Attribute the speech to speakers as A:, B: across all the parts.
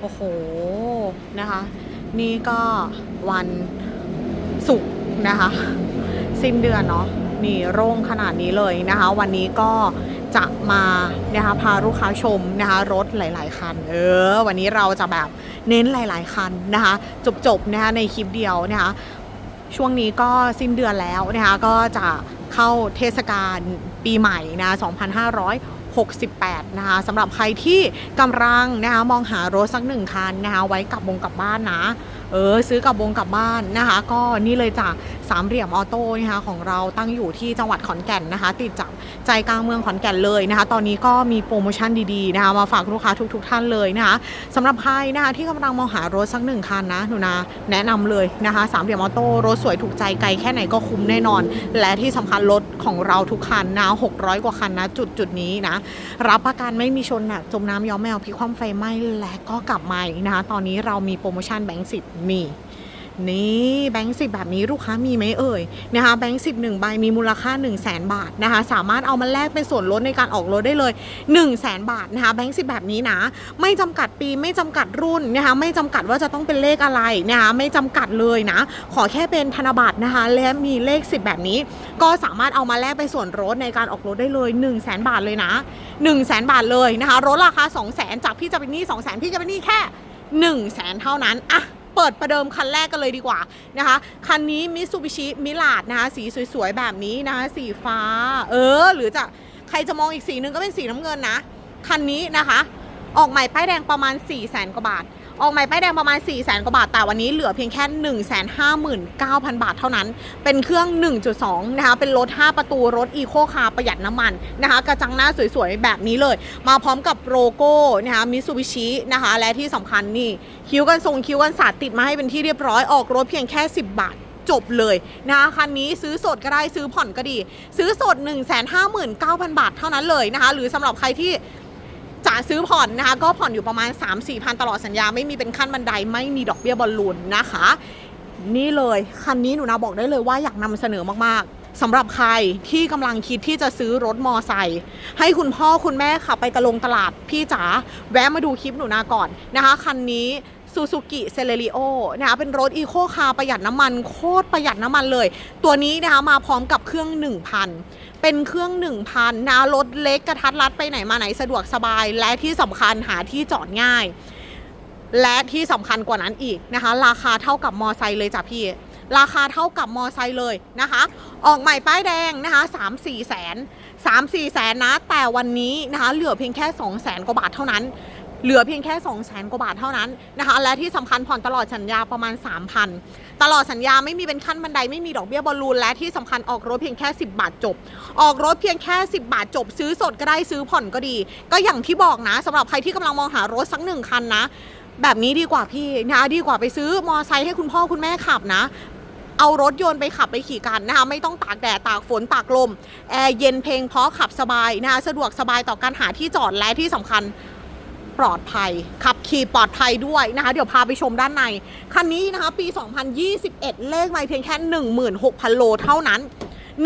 A: โอ้โห นะคะ นี่ก็วันศุกร์นะคะ สิ้นเดือนเนาะนี่โร่งขนาดนี้เลยนะคะ วันนี้ก็จะมานะคะพาลูกค้าชมนะคะรถหลาย ๆ คัน เออ วันนี้เราจะแบบเน้นหลาย ๆ คันนะคะ จบ ๆ นะคะในคลิปเดียวนะคะ ช่วงนี้ก็สิ้นเดือนแล้วนะคะ ก็จะเข้าเทศกาลปีใหม่นะ 68 นะคะสำหรับใครที่กำลังนะคะมองหารถสักหนึ่งคันนะคะไว้กลับวงกลับบ้านนะ เออซื้อกลับวงกลับบ้านนะคะ ก็นี่เลยจ้ะสามเหลี่ยมออโต้นะคะของเราตั้งอยู่ที่จังหวัดขอนแก่นนะคะ ติดจาก ใจกลางเมืองขอนแก่นเลยนะคะ ตอนนี้ก็มีโปรโมชั่นดีๆนะคะมาฝากลูกค้าทุก ๆ ท่านเลยนะคะสำหรับใครนะคะที่กำลังมองหารถสักหนึ่งคันนะหนูนาแนะนำเลยนะคะสามเหลี่ยมออโต้รถสวยถูกใจไกลแค่ไหนก็คุ้มแน่นอน และที่สำคัญรถของเราทุกคันนะ600 กว่าคันนะจุดจุดนี้นะรับประกันไม่มีชนหนักจมน้ำย้อมแมวพิคว่ำไฟไหม้และก็กลับมาอีกนะคะตอนนี้เรามีโปรโมชั่นแบงค์สิบมี นี่แบงค์สิบแบบนี้ลูกค้ามีไหมเอ่ยนะคะแบงค์สิบหนึ่งใบมีมูลค่า 1 0 0 0 0แสนบาทนะคะสามารถเอามาแลกเป็นส่วนลดในการออกรถได้เลย 1 0 0 0 0แสนบาทนะคะแบงค์สิบแบบนี้นะไม่จำกัดปีไม่จำกัดรุ่นนะคะไม่จำกัดว่าจะต้องเป็นเลขอะไรนะคะไม่จำกัดเลยนะ ขอแค่เป็นธนบัตรนะคะและมีเลข 10 แบบนี้ ก็สามารถเอามาแลกเป็นส่วนลดในการออกรถได้เลย 1 0 0 0 0แสนบาทเลยนะ 1 0 0 0 0แสนบาทเลยนะคะรถราคา 2 0 0แสนจากพี่จะเป็นหนี้2 0 0แสนพี่จะเป็นหนี้แค่1 0 0 0 0แสนเท่านั้นอะ เปิดประเดิมคันแรกกันเลยดีกว่านะคะ คันนี้มิสูบิชิมิลาดนะคะสีสวยๆแบบนี้นะคะสีฟ้า เออ หรือจะใครจะมองอีกสีหนึ่งก็เป็นสีน้ำเงินนะ คันนี้นะคะ ออกใหม่ป้ายแดงประมาณ4ี่แสนกว่าบาท ออกใหม่ป้ายแดงประมาณ 4 0 0แสนกว่าบาท แต่วันนี้เหลือเพียงแค่ 1 5 9 0 0 0 บาทเท่านั้น เป็นเครื่อง 1.2 นะคะ เป็นรถ 5 ประตู รถอีโคคาร์ประหยัดน้ำมันนะคะ กระจังหน้าสวยๆ แบบนี้เลย มาพร้อมกับโลโก้นะคะมิซูบิชินะคะ และที่สำคัญนี่ คิ้วกันทรงคิ้วกันสาดติดมาให้เป็นที่เรียบร้อย ออกรถเพียงแค่ 10 บาทจบเลยนะคะคันนี้ซื้อสดก็ได้ซื้อผ่อนก็ดี ซื้อสด 1 5 9 0 0 0 บาทเท่านั้นเลยนะคะ หรือสำหรับใครที่ จะซื้อผ่อนนะคะ ก็ผ่อนอยู่ประมาณ 3-4พันตลอดสัญญาไม่มีเป็นขั้นบันไดไม่มีดอกเบี้ยบอลลูนนะคะ นี่เลยคันนี้หนูนาบอกได้เลยว่าอยากนำเสนอมากๆสำหรับใครที่กำลังคิดที่จะซื้อรถมอไซค์ให้คุณพ่อคุณแม่ขับไปตะลงตลาดพี่จ๋าแวะมาดูคลิปหนูนาก่อนนะคะ คันนี้ซูซูกิเซเลริโอนะคะเป็นรถอีโคคาร์ประหยัดน้ำมัน โคตรประหยัดน้ำมันเลย ตัวนี้นะคะมาพร้อมกับเครื่อง 1,000 เป็นเครื่อง 1,000นะรถเล็กกระทัดรัดไปไหนมาไหนสะดวกสบาย และที่สำคัญหาที่จอดง่าย และที่สำคัญกว่านั้นอีกนะคะ ราคาเท่ากับมอไซค์เลยจ้ะพี่ ราคาเท่ากับมอไซค์เลยนะคะ ออกใหม่ป้ายแดงนะคะ 3 4แสน3 4แสนนะ แต่วันนี้นะคะเหลือเพียงแค่ 2 แสนกว่าบาทเท่านั้นเหลือเพียงแค่ 2 0 0แสนกว่าบาทเท่านั้นนะคะ และที่สำคัญผ่อนตลอดสัญญาประมาณ 3,000 ตลอดสัญญาไม่มีเป็นขั้นบันไดไม่มีดอกเบี้ยบอลลูนและที่สำคัญออกรถเพียงแค่ 10 บาทจบ ออกรถเพียงแค่ 10 บาทจบ ซื้อสดก็ได้ซื้อผ่อนก็ดี ก็อย่างที่บอกนะสำหรับใครที่กำลังมองหารถสักหนึ่งคันนะ แบบนี้ดีกว่าพี่นะดีกว่าไปซื้อมอไซค์ให้คุณพ่อคุณแม่ขับนะเอารถยนต์ไปขับไปขี่กันนะคะไม่ต้องตากแดดตากฝนตากลมแอร์เย็นเพลงเพราะขับสบายนะคะสะดวกสบายต่อการหาที่จอดและที่สำคัญ ปลอดภัย ขับขี่ปลอดภัยด้วยนะคะ เดี๋ยวพาไปชมด้านใน คันนี้นะคะ ปี 2021 เลขไม่เพียงแค่ 16,000 โลเท่านั้น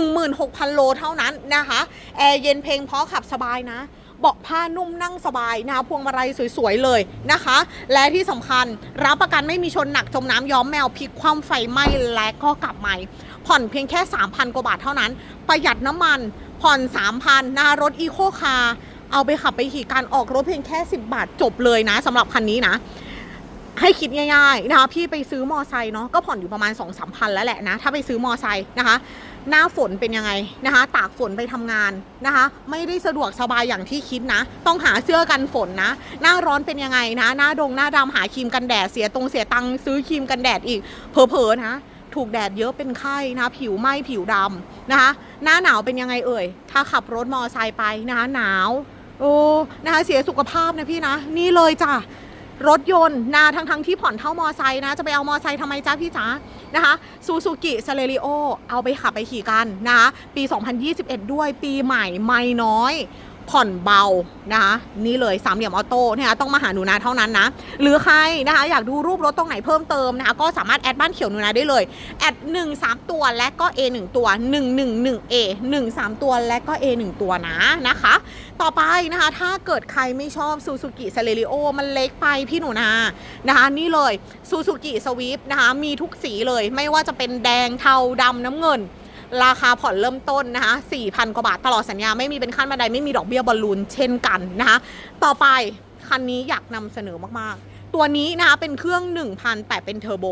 A: 16,000 โลเท่านั้นนะคะแอร์เย็นเพลงเพราะขับสบายนะเบาะผ้านุ่มนั่งสบายนะพวงมาลัยสวยๆเลยนะคะ และที่สำคัญรับประกันไม่มีชนหนักจมน้ำย้อมแมวพลิกคว่ำไฟไหม้และก็กลับใหม่ผ่อนเพียงแค่ 3,000 กว่าบาทเท่านั้น ประหยัดน้ำมันผ่อน 3,000นะคะรถอีโคคาร์ เอาไปขับไปขี่การออกรถเพียงแค่ 10 บาทจบเลยนะสำหรับคันนี้นะให้คิดง่ายๆนะคะพี่ไปซื้อมอไซค์เนาะก็ผ่อนอยู่ประมาณ2 3 0 0พันแล้วแหละนะถ้าไปซื้อมอไซค์นะคะ หน้าฝนเป็นยังไงนะคะ ตากฝนไปทำงานนะคะ ไม่ได้สะดวกสบายอย่างที่คิดนะ ต้องหาเสื้อกันฝนนะ หน้าร้อนเป็นยังไงนะ หน้าดงหน้าดำหาครีมกันแดดเสียตรงเสียตังซื้อครีมกันแดดอีกเผลอๆนะถูกแดดเยอะเป็นไข้นะผิวไหม้ผิวดำนะคะ หน้าหนาวเป็นยังไงเอ่ย ถ้าขับรถมอไซค์ไปนะคะหนาว โอ้นะคะเสียสุขภาพนะพี่นะ นี่เลยจ้ะรถยนต์นะทั้งทั้งที่ผ่อนเท่ามอไซค์นะ จะไปเอามอไซค์ทำไมจ้าพี่จ๋านะคะซูซูกิเซเลริโอเอาไปขับไปขี่กันนะคะปี 2021 ด้วยปีใหม่ไม่น้อย ผ่อนเบานะคะนี่เลยสามเหลี่ยมออโต้นะคะต้องมาหาหนูนาเท่านั้นนะหรือใครนะคะอยากดูรูปรถตรงไหนเพิ่มเติมนะคะก็สามารถแอดบ้านเขียวหนูนาได้เลยแอด1 3 ตัวและก็ A 1ตัว 1 1 1 A 1 3 ตัวและก็ A 1ตัวนะนะคะ ต่อไปนะคะถ้าเกิดใครไม่ชอบซูซูกิเซเลริโอมันเล็กไปพี่หนูนานะคะนี่เลยซูซูกิสวีปนะคะมีทุกสีเลยไม่ว่าจะเป็นแดงเทาดำน้ำเงิน ราคาผ่อนเริ่มต้นนะคะ4,000 กว่าบาทตลอดสัญญาไม่มีเป็นขั้นบันไดไม่มีดอกเบี้ยบอลลูนเช่นกันนะคะต่อไปคันนี้อยากนำเสนอมากๆ ตัวนี้นะคะเป็นเครื่อง1,000แต่เป็นเทอร์โบ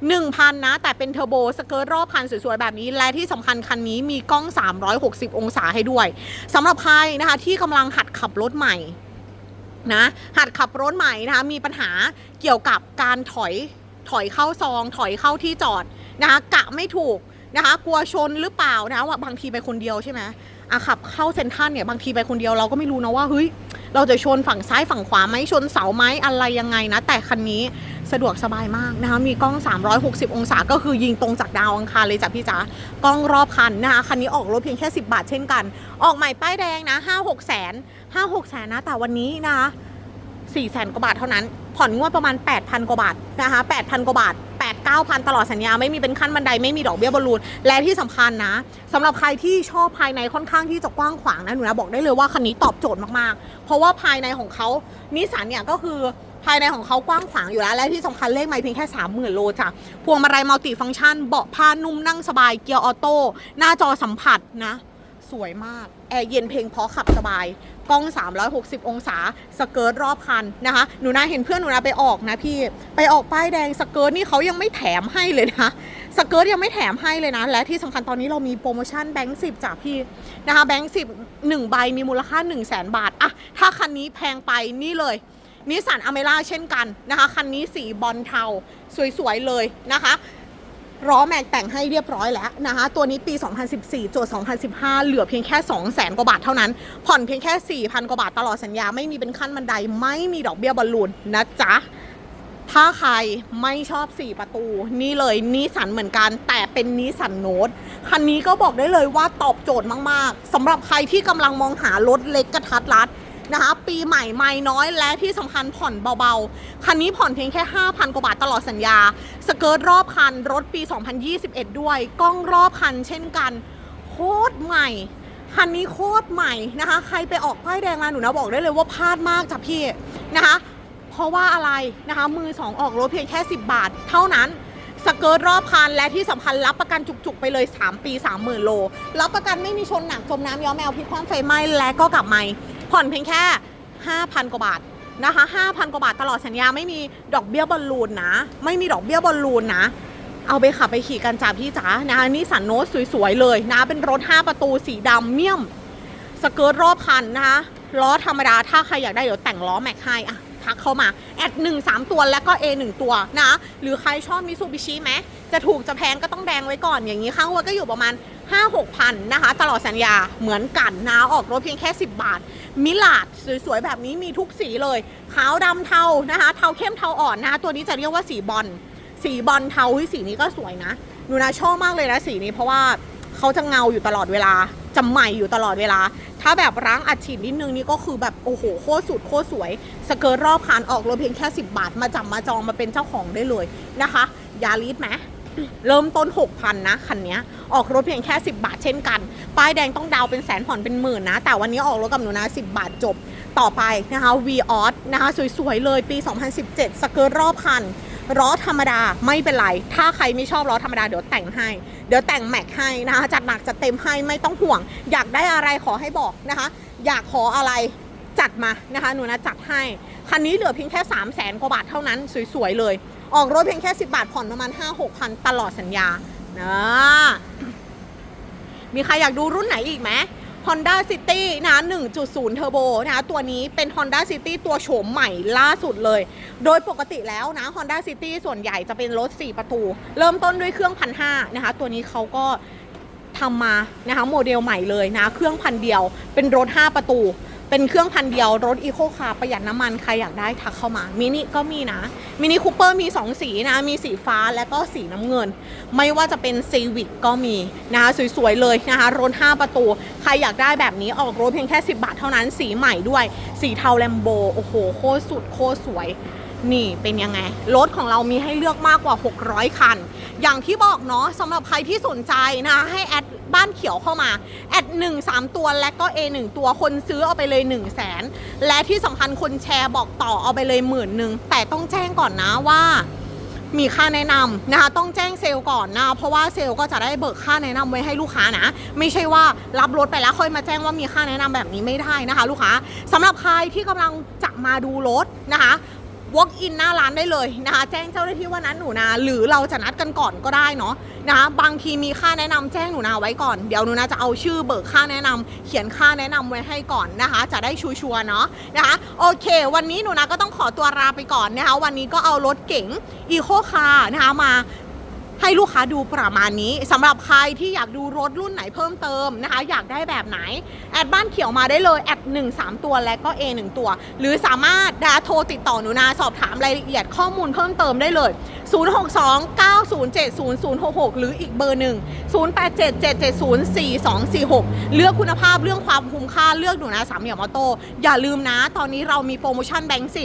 A: 1,000 นะ แต่เป็นเทอร์โบสเกิร์ตรอบคันสวยๆ แบบนี้ และที่สำคัญคันนี้มีกล้อง 360 องศาให้ด้วยสำหรับใครนะคะที่กำลังหัดขับรถใหม่นะหัดขับรถใหม่นะคะมีปัญหาเกี่ยวกับการถอยถอยเข้าซอง ถอยเข้าที่จอดนะคะกะไม่ถูก นะคะ กลัวชนหรือเปล่านะว่าบางทีไปคนเดียวใช่ไหมอะขับเข้าเซนทรันเนี่ยบางทีไปคนเดียวเราก็ไม่รู้นะว่าเฮ้ยเราจะชนฝั่งซ้ายฝั่งขวาไหมชนเสาไหมอะไรยังไงนะ แต่คันนี้สะดวกสบายมากนะคะมีกล้อง 360 องศาก็คือยิงตรงจากดาวอังคารเลยจ้ะพี่จ๋ากล้องรอบคันนะคะคันนี้ออกรถเพียงแค่ 10 บาทเช่นกัน ออกใหม่ป้ายแดงนะ5 6แสน5 6แสนนะแต่วันนี้นะคะ4แสนกว่าบาทเท่านั้น ผ่อนงวดประมาณ 8,000 กว่าบาทนะคะ8,000 กว่าบาท 8 9,000 ตลอดสัญญา ไม่มีเป็นขั้นบันไดไม่มีดอกเบี้ยบอลลูน และที่สำคัญนะสำหรับใครที่ชอบภายในค่อนข้างที่จะกว้างขวางนะหนูนะบอกได้เลยว่าคันนี้ตอบโจทย์มากๆ เพราะว่าภายในของเขานิสสันเนี่ยก็คือภายในของเขากว้างขวางอยู่แล้ว และที่สำคัญเลขไม่เพียงแค่ 30,000 โลจ้ะ พวงมาลัยมัลติฟังก์ชัน เบาะผ้านุ่มนั่งสบาย เกียร์ออโต้ หน้าจอสัมผัสนะ สวยมาก แอร์เย็นเพลงเพราะขับสบาย กล้อง 360 องศา สเกิร์ตรอบคันนะคะ หนูนาเห็นเพื่อนหนูนาไปออกนะพี่ ไปออกป้ายแดงสเกิร์ตนี่เขายังไม่แถมให้เลยนะ สเกิร์ตยังไม่แถมให้เลยนะ และที่สำคัญตอนนี้เรามีโปรโมชั่นแบงค์สิบจากพี่นะคะ แบงค์สิบหนึ่งใบมีมูลค่า 1 0 0 0 0แสนบาทอะถ้าคันนี้แพงไปนี่เลยนิสสันอเมร่าเช่นกันนะคะ คันนี้สีบอลเทาสวยๆเลยนะคะ ล้อแม็กแต่งให้เรียบร้อยแล้วนะคะ ตัวนี้ปี 2014จด2015 เหลือเพียงแค่ 200,000 กว่าบาทเท่านั้น ผ่อนเพียงแค่ 4,000 กว่าบาทตลอดสัญญา ไม่มีเป็นขั้นบันได ไม่มีดอกเบี้ยบอลลูนนะจ๊ะ ถ้าใครไม่ชอบ 4 ประตู นี่เลยนิสันเหมือนกัน แต่เป็นนิสสันโนตคันนี้ก็บอกได้เลยว่าตอบโจทย์มาก ๆสำหรับใครที่กำลังมองหารถเล็กกระทัดรัด นะคะ ปีใหม่ไม่น้อยและที่สำคัญผ่อนเบาๆ คันนี้ผ่อนเพียงแค่ 5,000 กว่าบาทตลอดสัญญา สเกิร์ตรอบคัน รถปี 2021 ด้วย กล้องรอบคันเช่นกัน โคตรใหม่ คันนี้โคตรใหม่นะคะ ใครไปออกป้ายแดงมาหนูนะบอกได้เลยว่าพลาดมากจ้ะพี่นะคะ เพราะว่าอะไรนะคะ มือ2องออกรถเพียงแค่ 10 บาท เท่านั้นสเกิร์ตรอบคันและที่สำคัญรับประกันจุกๆ ไปเลย 3 ปี 30,000 โล รับประกันไม่มีชนหนักจมน้ำย้อมแมวพลิกคว่ำไฟไหม้และก็กลับไม่ ผ่อนเพียงแค่ 5,000 กว่าบาทนะคะ5,000 กว่าบาทตลอดสัญญาไม่มีดอกเบี้ยบอลลูนนะ ไม่มีดอกเบี้ยบอลลูนนะ เอาไปขับไปขี่กันจ้าพี่จ๋านะคะนี่สันโนสสวยๆเลยนะ เป็นรถ 5 ประตูสีดำเมี่ยม สเกิร์ตรอบคันนะคะล้อธรรมดา ถ้าใครอยากได้เดี๋ยวแต่งล้อแม็กให้อะทักเข้ามา แอด1 3ตัวแล้วก็ A 1ตัวนะ หรือใครชอบมิซูบิชิไหมจะถูกจะแพงก็ต้องแดงไว้ก่อนอย่างนี้ข้างหัวก็อยู่ประมาณ 5 6พันนะคะ ตลอดสัญญาเหมือนกันนะออกรถเพียงแค่ 10 บาท มิลาดสวยๆ แบบนี้มีทุกสีเลย ขาวดำเทานะคะ เทาเข้มเทาอ่อนนะะตัวนี้จะเรียกว่าสีบอลสีบอลเทาสีนี้ก็สวยนะหนูนะชอบมากเลยนะสีนี้เพราะว่าเขาจะเงาอยู่ตลอดเวลาจะใหม่อยู่ตลอดเวลา ถ้าแบบร้างอัดฉีดนิดนึงนี่ก็คือแบบโอ้โหโคตรสุดโคตรสวย สเกิร์ตรอบคันออกรถเพียงแค่ 10 บาท มาจับมาจองมาเป็นเจ้าของได้เลยนะคะ ยาลิสไหม เริ่มต้น 6,000 นะ คันนี้ออกรถเพียงแค่ 10 บาทเช่นกัน ป้ายแดงต้องดาวเป็นแสนผ่อนเป็นหมื่นนะ แต่วันนี้ออกรถกับหนูนะ 10 บาทจบต่อไปนะคะ v ีออสนะคะสวยๆ เลยปี 2017 สเกิร์ตรอบคันล้อธรรมดาไม่เป็นไร ถ้าใครไม่ชอบล้อธรรมดาเดี๋ยวแต่งให้ เดี๋ยวแต่งแม็กให้นะคะจัดหนักจัดเต็มให้ไม่ต้องห่วง อยากได้อะไรขอให้บอกนะคะ อยากขออะไรจัดมานะคะหนูนะจัดให้ คันนี้เหลือเพียงแค่ 3 0 0แสนกว่าบาทเท่านั้นสวยๆ เลย ออกรถเพียงแค่ 10 บาทผ่อนประมาณ 5 6พันตลอดสัญญานะมีใครอยากดูรุ่นไหนอีกไหม Honda City นะ 1.0 Turbo นะคะตัวนี้เป็น Honda City ตัวโฉมใหม่ล่าสุดเลย โดยปกติแล้วนะ Honda City ส่วนใหญ่จะเป็นรถ 4 ประตู เริ่มต้นด้วยเครื่องพันห้านะคะ ตัวนี้เขาก็ทำมานะคะโมเดลใหม่เลยนะ เครื่องพันเดียวเป็นรถ 5 ประตู เป็นเครื่องพันเดียวรถอีโคคาร์ประหยัดน้ำมันใครอยากได้ทักเข้ามามินิก็มีนะมินิคูเปอร์มี 2 สีนะ มีสีฟ้าและก็สีน้ำเงิน ไม่ว่าจะเป็นซีวิกก็มีนะคะสวยๆเลยนะคะรถ 5 ประตู ใครอยากได้แบบนี้ออกรถเพียงแค่ 10 บาทเท่านั้นสีใหม่ด้วย สีเทาแลมโบโอ้โห โคตรสุดโคตรสวย นี่เป็นยังไง รถของเรามีให้เลือกมากกว่า 600 คัน อย่างที่บอกเนาะสำหรับใครที่สนใจนะ ให้แอดบ้านเขียวเข้ามาแอด1 3 ตัวและก็ A 1ตัวคนซื้อเอาไปเลย 1 0 0 0 0แสนและที่สำคัญคนแชร์บอกต่อเอาไปเลยหมื่นหนึ่งแต่ต้องแจ้งก่อนนะว่ามีค่าแนะนำนะคะต้องแจ้งเซลล์ก่อนนะเพราะว่าเซลล์ก็จะได้เบิกค่าแนะนำไว้ให้ลูกค้านะ ไม่ใช่ว่ารับรถไปแล้วค่อยมาแจ้งว่ามีค่าแนะนำแบบนี้ไม่ได้นะคะ ลูกค้าสำหรับใครที่กำลังจะมาดูรถนะคะ walk in หน้าร้านได้เลยนะคะแจ้งเจ้าหน้าที่ว่านัดหนูนาหรือเราจะนัดกันก่อนก็ได้เนาะนะคะบางทีมีค่าแนะนำแจ้งหนูนาไว้ก่อนเดี๋ยวหนูนาจะเอาชื่อเบิกค่าแนะนำเขียนค่าแนะนำไว้ให้ก่อนนะคะ จะได้ชัวร์เนาะนะคะโอเค วันนี้หนูนาก็ต้องขอตัวลาไปก่อนนะคะวันนี้ก็เอารถเก๋งอีโคคาร์นะคะมา ให้ลูกค้าดูประมาณนี้สำหรับใครที่อยากดูรถรุ่นไหนเพิ่มเติมนะคะ อยากได้แบบไหน แอดบ้านเขียวมาได้เลยแอด1 3 ตัวและก็ A 1ตัว หรือสามารถนะโทรติดต่อหนูนาสอบถามรายละเอียดข้อมูลเพิ่มเติมได้เลย 062-907-0066 หรืออีกเบอร์หนึ่ง0877704246 เลือกคุณภาพเรื่องความคุ้มค่าเลือกหนูนาสามเหลี่ยมออโต้อย่าลืมนะ ตอนนี้เรามีโปรโมชั่นแบงค์10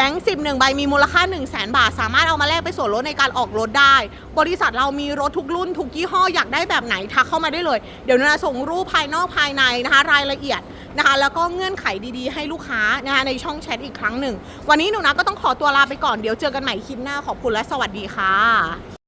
A: บงค์สิบหนึ่งใบมีมูลค่า 1 0 0 0 0แบาท สามารถเอามาแลกไปส่วนลดในการออกรถได้ บริษัทเรามีรถทุกรุ่นทุกยี่ห้ออยากได้แบบไหนทักเข้ามาได้เลย เดี๋ยวหนูนาส่งรูปภายนอกภายในนะคะ รายละเอียดนะคะ แล้วก็เงื่อนไขดีๆ ให้ลูกค้านะคะในช่องแชทอีกครั้งหนึ่ง วันนี้หนูนะก็ต้องขอตัวลาไปก่อนเดี๋ยวเจอกันใหม่คลิปหน้าขอบคุณและสวัสดีค่ะ